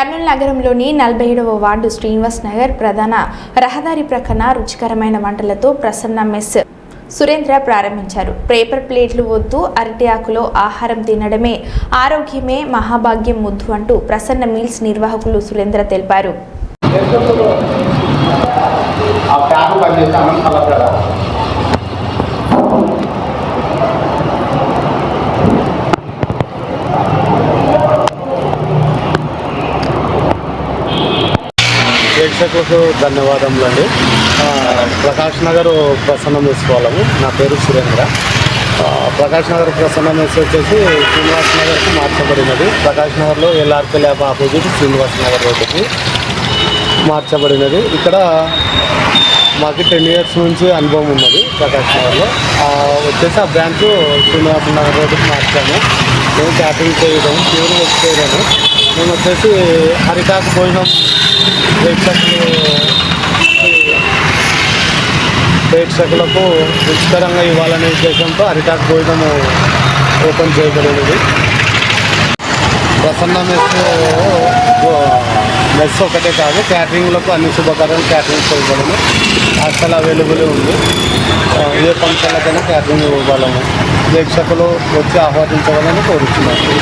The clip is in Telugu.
కర్నూలు నగరంలోని నలభై ఏడవ వార్డు శ్రీనివాస్ నగర్ ప్రధాన రహదారి ప్రక్కన రుచికరమైన వంటలతో ప్రసన్న మెస్ సురేంద్ర ప్రారంభించారు. పేపర్ ప్లేట్లు వద్దు అరటి ఆకులో ఆహారం తినడమే ఆరోగ్యమే మహాభాగ్యం ముద్దు అంటూ ప్రసన్న మీల్స్ నిర్వాహకులు సురేంద్ర తెలిపారు. ప్రేక్షకులకు ధన్యవాదములు అండి ప్రకాష్ నగర్ ప్రసన్నం వేసుకోవాలము నా పేరు సురేంద్ర. ప్రకాష్ నగర్ ప్రసన్నం వేసి వచ్చేసి శ్రీనివాస్ నగర్కి మార్చబడినది. ప్రకాష్ నగర్లో LRP lab opposite Srinivas Nagar రోడ్డుకి మార్చబడినది. ఇక్కడ మాకు టెన్ ఇయర్స్ నుంచి అనుభవం ఉన్నది ప్రకాష్ నగర్లో. వచ్చేసి ఆ బ్రాంచ్ శ్రీనివాస నగర్ రోడ్డుకి మార్చాము. మేము క్యాటరింగ్ చేయడం ప్యూర్ వర్క్ చేయడము మేము వచ్చేసి హరికాకు భోజనం ప్రేక్షకులకు రుచికరంగా ఇవ్వాలనే ఉద్దేశంతో అరిటాక్ భోజనము ఓపెన్ చేయబడినది ప్రసన్న మెస్ మెస్ ఒకటే కాదు క్యాటరింగ్లకు అన్ని శుభకార్యాలు క్యాటరింగ్ చేయబడము హాస్టల్ అవైలబుల్ ఉంది. ఏ ఫంక్షన్లకైనా క్యాటరింగ్ ఇవ్వగలము. ప్రేక్షకులు వచ్చి ఆహ్వానించగలని కోరుతున్నాను